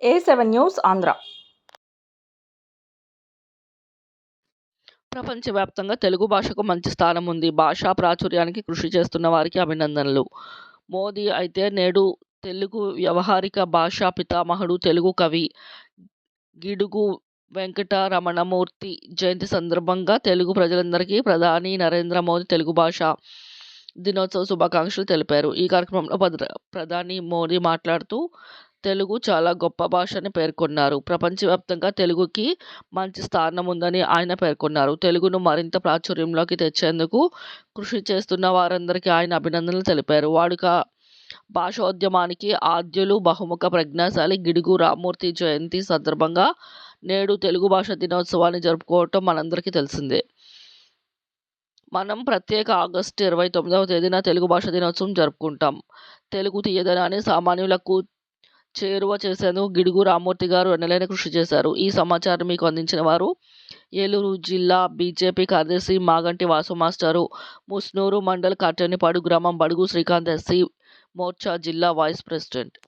ఏ seven news Andhra. ప్రపంచవ్యాప్తంగా తెలుగు భాషకు మంచి స్థానం ఉంది. భాషా ప్రాచుర్యానికి కృషి చేస్తున్న వారికి అభినందనలు. మోదీ అయితే నేడు తెలుగు వ్యవహారిక భాషా పితామహుడు తెలుగు కవి గిడుగు వెంకట రమణమూర్తి జయంతి సందర్భంగా తెలుగు ప్రజలందరికీ ప్రధాని నరేంద్ర మోదీ తెలుగు భాష దినోత్సవ శుభాకాంక్షలు తెలిపారు. ఈ కార్యక్రమంలో ప్రధాని మోదీ మాట్లాడుతూ తెలుగు చాలా గొప్ప భాష అని పేర్కొన్నారు. ప్రపంచవ్యాప్తంగా తెలుగుకి మంచి స్థానం ఉందని ఆయన పేర్కొన్నారు. తెలుగును మరింత ప్రాచుర్యంలోకి తెచ్చేందుకు కృషి చేస్తున్న వారందరికీ ఆయన అభినందనలు తెలిపారు. వాడుక భాషోద్యమానికి ఆద్యులు బహుముఖ ప్రజ్ఞాశాలి గిడుగు రామ్మూర్తి జయంతి సందర్భంగా నేడు తెలుగు భాష దినోత్సవాన్ని జరుపుకోవటం మనందరికీ తెలిసిందే. మనం ప్రత్యేక ఆగస్టు ఇరవై తొమ్మిదవ తేదీన తెలుగు భాష దినోత్సవం జరుపుకుంటాం. తెలుగు తీయదనాన్ని సామాన్యులకు చేరువ చేసేందుకు గిడుగు రామ్మూర్తి గారు ఎన్నలైన కృషి చేశారు. ఈ సమాచారం మీకు అందించిన వారు ఏలూరు జిల్లా బీజేపీ కార్యదర్శి మాగంటి వాసు మాస్టారు. ముస్నూరు మండల్ కాటేనిపాడు గ్రామం బడుగు శ్రీకాంత్ ఎస్సీ మోర్చా జిల్లా వైస్ ప్రెసిడెంట్.